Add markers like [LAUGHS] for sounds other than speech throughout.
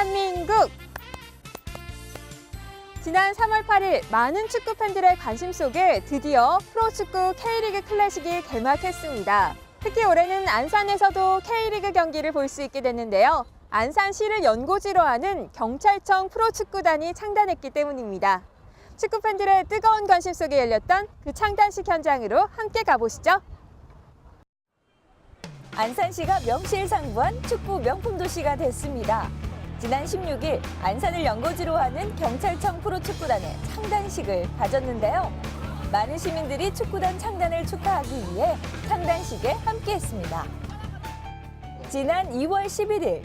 대한민국! 지난 3월 8일 많은 축구 팬들의 관심 속에 드디어 프로축구 K리그 클래식이 개막했습니다. 특히 올해는 안산에서도 K리그 경기를 볼 수 있게 됐는데요. 안산시를 연고지로 하는 경찰청 프로축구단이 창단했기 때문입니다. 축구 팬들의 뜨거운 관심 속에 열렸던 그 창단식 현장으로 함께 가보시죠. 안산시가 명실상부한 축구 명품 도시가 됐습니다. 지난 16일 안산을 연고지로 하는 경찰청 프로축구단의 창단식을 가졌는데요. 많은 시민들이 축구단 창단을 축하하기 위해 창단식에 함께했습니다. 지난 2월 11일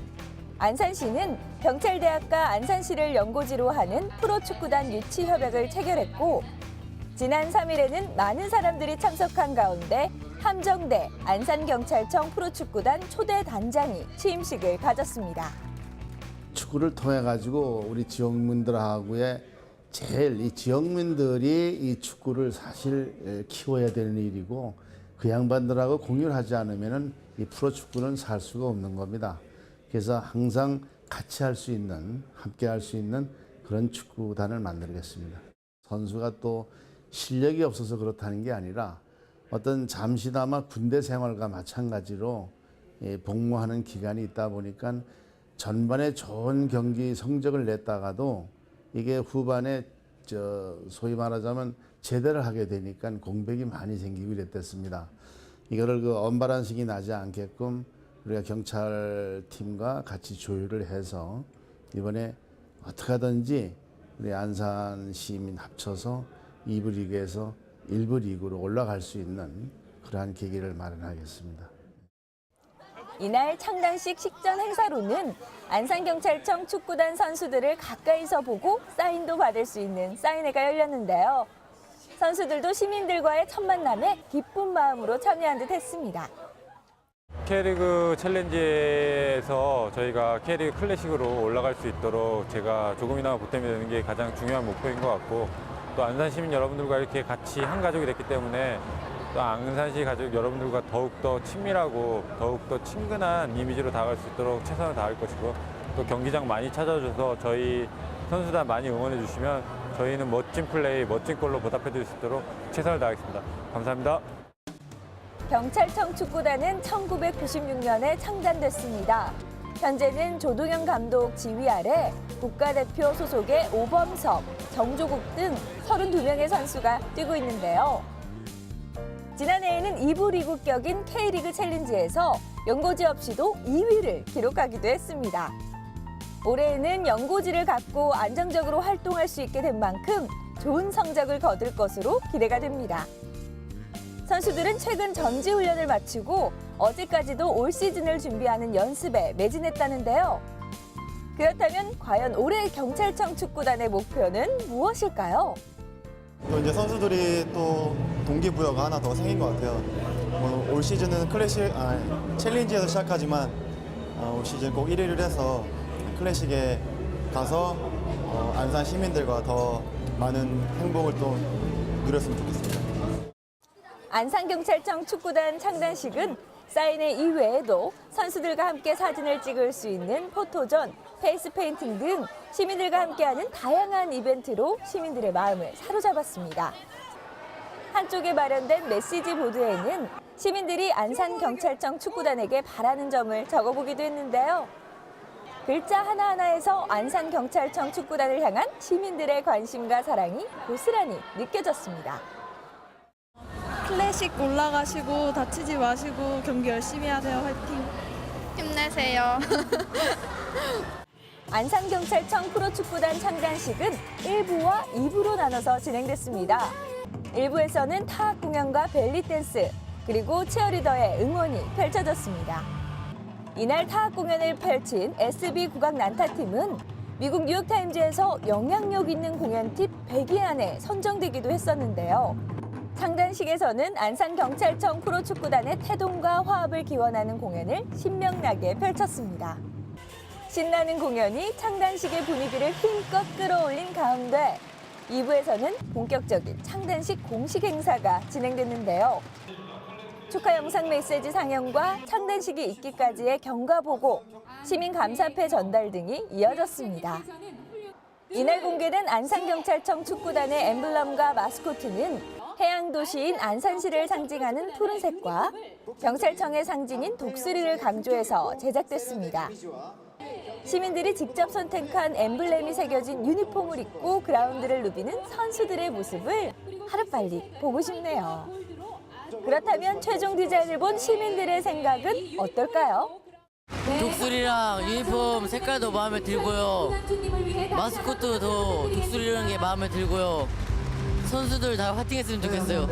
안산시는 경찰대학과 안산시를 연고지로 하는 프로축구단 유치 협약을 체결했고 지난 3일에는 많은 사람들이 참석한 가운데 함정대 안산경찰청 프로축구단 초대 단장이 취임식을 가졌습니다. 축구를 통해 가지고 우리 지역민들하고의 제일 이 지역민들이 이 축구를 사실 에, 키워야 되는 일이고 그 양반들하고 공유를 하지 않으면은 이 프로 축구는 살 수가 없는 겁니다. 그래서 항상 같이 할 수 있는 함께 할 수 있는 그런 축구단을 만들겠습니다. 선수가 또 실력이 없어서 그렇다는 게 아니라 어떤 잠시나마 군대 생활과 마찬가지로 예, 복무하는 기간이 있다 보니까 전반에 좋은 경기 성적을 냈다가도 이게 후반에 저 소위 말하자면 제대를 하게 되니까 공백이 많이 생기고 이랬댔습니다. 이거를 그 언바란식이 나지 않게끔 우리가 경찰팀과 같이 조율을 해서 이번에 어떻게 하든지 우리 안산 시민 합쳐서 2부 리그에서 1부 리그로 올라갈 수 있는 그러한 계기를 마련하겠습니다. 이날 창단식 식전 행사로는 안산경찰청 축구단 선수들을 가까이서 보고 사인도 받을 수 있는 사인회가 열렸는데요. 선수들도 시민들과의 첫 만남에 기쁜 마음으로 참여한 듯 했습니다. K리그 챌린지에서 저희가 K리그 클래식으로 올라갈 수 있도록 제가 조금이나마 보탬이 되는 게 가장 중요한 목표인 것 같고 또 안산 시민 여러분들과 이렇게 같이 한 가족이 됐기 때문에 또 안산시 가족 여러분들과 더욱더 친밀하고 더욱더 친근한 이미지로 다가갈 수 있도록 최선을 다할 것이고 또 경기장 많이 찾아줘서 저희 선수단 많이 응원해 주시면 저희는 멋진 플레이, 멋진 골로 보답해 드릴 수 있도록 최선을 다하겠습니다. 감사합니다. 경찰청 축구단은 1996년에 창단됐습니다. 현재는 조동현 감독 지휘 아래 국가대표 소속의 오범석, 정조국 등 32명의 선수가 뛰고 있는데요. 지난해에는 2부 리그 격인 K리그 챌린지에서 연고지 없이도 2위를 기록하기도 했습니다. 올해에는 연고지를 갖고 안정적으로 활동할 수 있게 된 만큼 좋은 성적을 거둘 것으로 기대가 됩니다. 선수들은 최근 전지 훈련을 마치고 어제까지도 올 시즌을 준비하는 연습에 매진했다는데요. 그렇다면 과연 올해 경찰청 축구단의 목표는 무엇일까요? 또 이제 선수들이 또 동기부여가 하나 더 생긴 것 같아요. 뭐 올 시즌은 클래식, 아, 챌린지에서 시작하지만 어, 올 시즌 꼭 1위를 해서 클래식에 가서 어, 안산 시민들과 더 많은 행복을 또 누렸으면 좋겠습니다. 안산경찰청 축구단 창단식은 사인회 이외에도 선수들과 함께 사진을 찍을 수 있는 포토존, 페이스 페인팅 등 시민들과 함께하는 다양한 이벤트로 시민들의 마음을 사로잡았습니다. 한쪽에 마련된 메시지 보드에는 시민들이 안산경찰청 축구단에게 바라는 점을 적어보기도 했는데요. 글자 하나하나에서 안산경찰청 축구단을 향한 시민들의 관심과 사랑이 고스란히 느껴졌습니다. 클래식 올라가시고 다치지 마시고 경기 열심히 하세요. 화이팅. 힘내세요. [LAUGHS] 안산경찰청 프로축구단 창단식은 1부와 2부로 나눠서 진행됐습니다. 1부에서는 타악 공연과 벨리 댄스, 그리고 치어리더의 응원이 펼쳐졌습니다. 이날 타악 공연을 펼친 SB 국악 난타팀은 미국 뉴욕타임즈에서 영향력 있는 공연 팁 100위 안에 선정되기도 했었는데요. 창단식에서는 안산경찰청 프로축구단의 태동과 화합을 기원하는 공연을 신명나게 펼쳤습니다. 신나는 공연이 창단식의 분위기를 힘껏 끌어올린 가운데 2부에서는 본격적인 창단식 공식 행사가 진행됐는데요. 축하 영상 메시지 상영과 창단식이 있기까지의 경과 보고 시민 감사패 전달 등이 이어졌습니다. 이날 공개된 안산경찰청 축구단의 엠블럼과 마스코트는 해양 도시인 안산시를 상징하는 푸른색과 경찰청의 상징인 독수리를 강조해서 제작됐습니다. 시민들이 직접 선택한 엠블렘이 새겨진 유니폼을 입고 그라운드를 누비는 선수들의 모습을 하루빨리 보고 싶네요. 그렇다면 최종 디자인을 본 시민들의 생각은 어떨까요? 독수리랑 유니폼 색깔도 마음에 들고요. 마스코트도 더 독수리라는 게 마음에 들고요. 선수들 다 화이팅했으면 좋겠어요.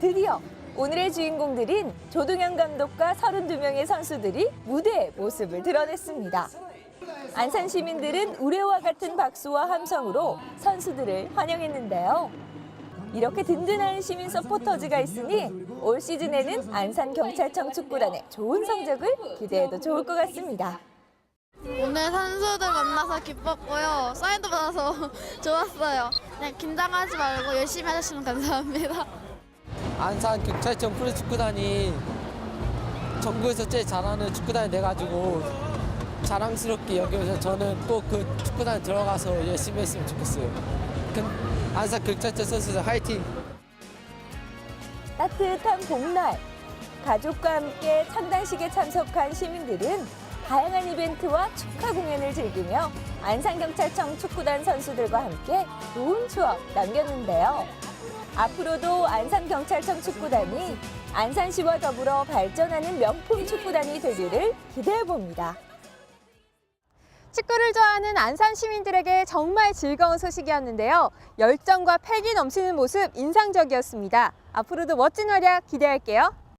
드디어 오늘의 주인공들인 조동현 감독과 32명의 선수들이 무대에 모습을 드러냈습니다. 안산 시민들은 우레와 같은 박수와 함성으로 선수들을 환영했는데요. 이렇게 든든한 시민 서포터즈가 있으니 올 시즌에는 안산 경찰청 축구단의 좋은 성적을 기대해도 좋을 것 같습니다. 오늘 선수들 만나서 기뻤고요. 사인도 받아서 [LAUGHS] 좋았어요. 그냥 긴장하지 말고 열심히 하셨으면 감사합니다. 안산 경찰청 프로축구단이 전국에서 제일 잘하는 축구단이 돼가지고 자랑스럽게 여겨서 저는 꼭 그 축구단에 들어가서 열심히 했으면 좋겠어요. 그- 안산 경찰청 선수들 화이팅! 따뜻한 봄날 가족과 함께 창단식에 참석한 시민들은 다양한 이벤트와 축하 공연을 즐기며 안산경찰청 축구단 선수들과 함께 좋은 추억 남겼는데요. 앞으로도 안산경찰청 축구단이 안산시와 더불어 발전하는 명품 축구단이 되기를 기대해 봅니다. 축구를 좋아하는 안산 시민들에게 정말 즐거운 소식이었는데요. 열정과 패기 넘치는 모습 인상적이었습니다. 앞으로도 멋진 활약 기대할게요.